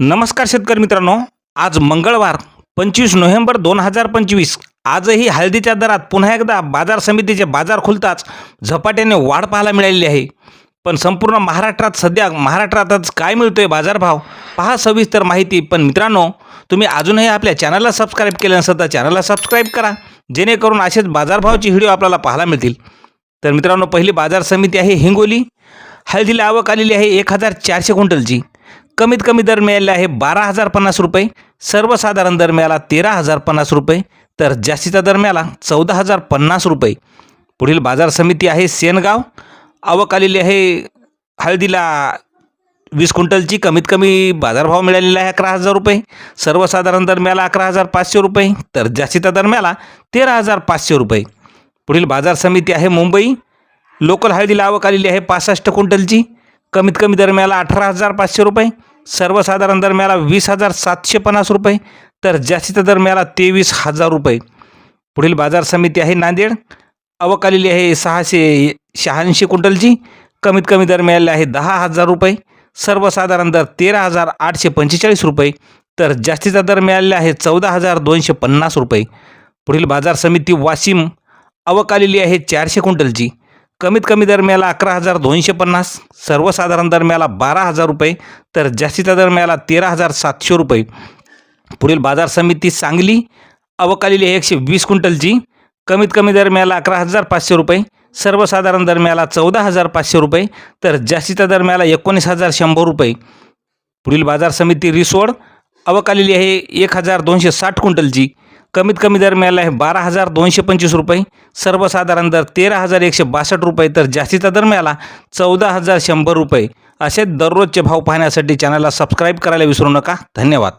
नमस्कार शेतकरी मित्रांनो. आज मंगळवार पंचवीस नोव्हेंबर दोन हजार पंचवीस. आजही हळदीच्या दरात पुन्हा एकदा बाजार समितीचे बाजार खुलताच झपाट्याने वाढ पाहायला मिळालेली आहे. पण संपूर्ण महाराष्ट्रात सध्या महाराष्ट्रातच काय मिळतोय बाजारभाव पहा सविस्तर माहिती. पण मित्रांनो तुम्ही अजूनही आपल्या चॅनलला सबस्क्राईब केलं नसेल तर चॅनलला सबस्क्राईब करा जेणेकरून असेच बाजारभावची व्हिडिओ आपल्याला पाहायला मिळतील. तर मित्रांनो पहिली बाजार समिती आहे हिंगोली. हळदीला आवक आलेली आहे एक हजार चारशे क्विंटलची. कमीत कमी दर मिळालेला आहे बारा हजार पन्नास रुपये. सर्वसाधारण दर मिळाला तेरा हजार पन्नास रुपये. तर जास्तीचा दर मिळाला चौदा हजार पन्नास रुपये. पुढील बाजार समिती आहे सेनगाव. आवक आलेली आहे हळदीला वीस क्विंटलची. कमीत कमी बाजारभाव मिळालेला आहे अकरा हजार रुपये. सर्वसाधारण दर मिळाला अकरा हजार पाचशे रुपये. तर जास्तीचा दर मिळाला तेरा हजार पाचशे रुपये. पुढील बाजार समिती आहे मुंबई. लोकल हळदीला आवक आलेली आहे पासष्ट क्विंटलची. कमीत कमी दरम्याला अठरा हजार पाचशे रुपये सर्वसाधारण दर मिळाला वीस हजार सातशे पन्नास रुपये तर जास्तीचा दरम्याला तेवीस हजार रुपये. पुढील बाजार समिती आहे नांदेड. आवक आलेली आहे सहाशे शहाऐंशी क्विंटलची. कमीत कमी दर मिळाले आहे दहा हजार रुपये सर्वसाधारण दर तेरा हजार आठशे पंचेचाळीस रुपये तर जास्तीचा दर मिळालेला आहे चौदा हजार दोनशे पन्नास रुपये. पुढील बाजार समिती वाशिम. आवक आलेली आहे चारशे क्विंटलची. कमीत कमी दर मिळाला अकरा हजार दोनशे पन्नास सर्वसाधारण दर मिळाला बारा हजार रुपये तर जास्तीचा दर मिळाला तेरा हजार सातशे रुपये. पुढील बाजार समिती सांगली अवकालीली आहे एकशे वीस क्विंटलची कमीत कमी दर मिळाला अकरा हजार पाचशे रुपये सर्वसाधारण दर मिळाला चौदा हजार पाचशे रुपये तर जास्तीचा दर मिळाला एकोणीस हजार शंभर रुपये. पुढील बाजार समिती रिसोड आवक आहे एक हजार दोनशे साठ क्विंटलची कमीत कमी दर मिळाला आहे बारा हजार दोनशे पंचवीस रुपये. सर्वसाधारण दर तेरा हजार एकशे बासष्ट रुपये तर जास्तीचा दर मिळाला चौदा हजार शंभर रुपये. असे दररोजचे भाव पाहण्यासाठी चॅनलला सबस्क्राईब करायला विसरू नका. धन्यवाद.